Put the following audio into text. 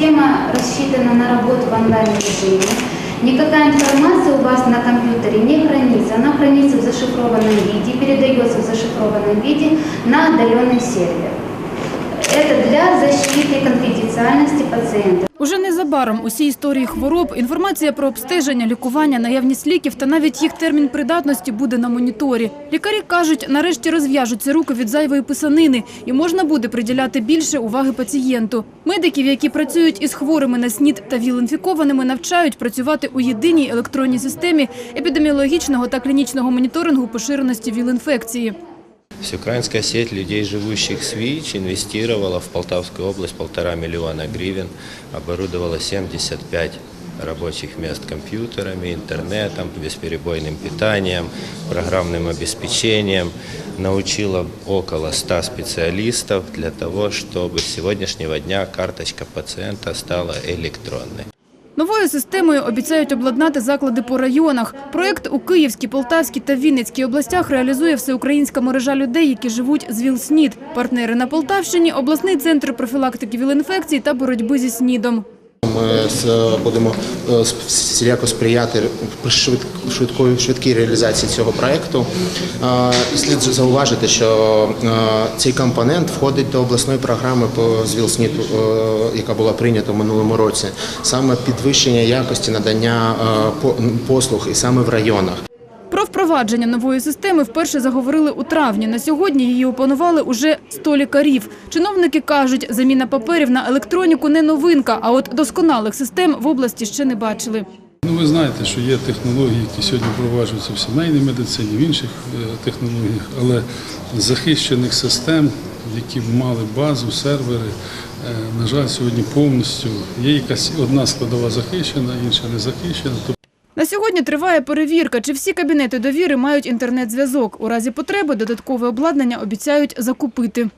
система рассчитана на работу в онлайн-режиме. Никакая информация у вас на компьютере не хранится. Она хранится в зашифрованном виде, передается в зашифрованном виде на отдаленный сервер. Это для защиты конфиденциальности пациента. Уже незабаром усі історії хвороб, інформація про обстеження, лікування, наявність ліків та навіть їх термін придатності буде на моніторі. Лікарі кажуть, нарешті розв'яжуться руки від зайвої писанини і можна буде приділяти більше уваги пацієнту. Медиків, які працюють із хворими на СНІД та ВІЛ-інфікованими, навчають працювати у єдиній електронній системі епідеміологічного та клінічного моніторингу поширеності ВІЛ-інфекції. Всеукраинская сеть людей, живущих с ВИЧ, инвестировала в Полтавскую область полтора миллиона гривен, оборудовала 75 рабочих мест компьютерами, интернетом, бесперебойным питанием, программным обеспечением, научила около 100 специалистов для того, чтобы с сегодняшнего дня карточка пациента стала электронной. Новою системою обіцяють обладнати заклади по районах. Проєкт у Київській, Полтавській та Вінницькій областях реалізує всеукраїнська мережа людей, які живуть з ВІЛ-СНІД. Партнери на Полтавщині – обласний центр профілактики ВІЛ-інфекцій та боротьби зі СНІДом. Ми будемо е, всіляко сприяти швид- швидкої швидкій реалізації цього проекту. І слід зауважити, що е, цей компонент входить до обласної програми по ЗВІЛ-СНІДу, е, яка була прийнята в минулому році. Саме підвищення якості надання по- послуг і саме в районах. Про впровадження нової системи вперше заговорили у травні. На сьогодні її опанували уже 100 лікарів. Чиновники кажуть, заміна паперів на електроніку не новинка, а от досконалих систем в області ще не бачили. Ну, ви знаєте, що є технології, які сьогодні впроваджуються в сімейній медицині, в інших е, технологіях, але захищених систем, які мали базу, сервери, е, на жаль, сьогодні повністю є якась одна складова захищена, інша не захищена. На сьогодні триває перевірка, чи всі кабінети довіри мають інтернет-зв'язок. У разі потреби додаткове обладнання обіцяють закупити.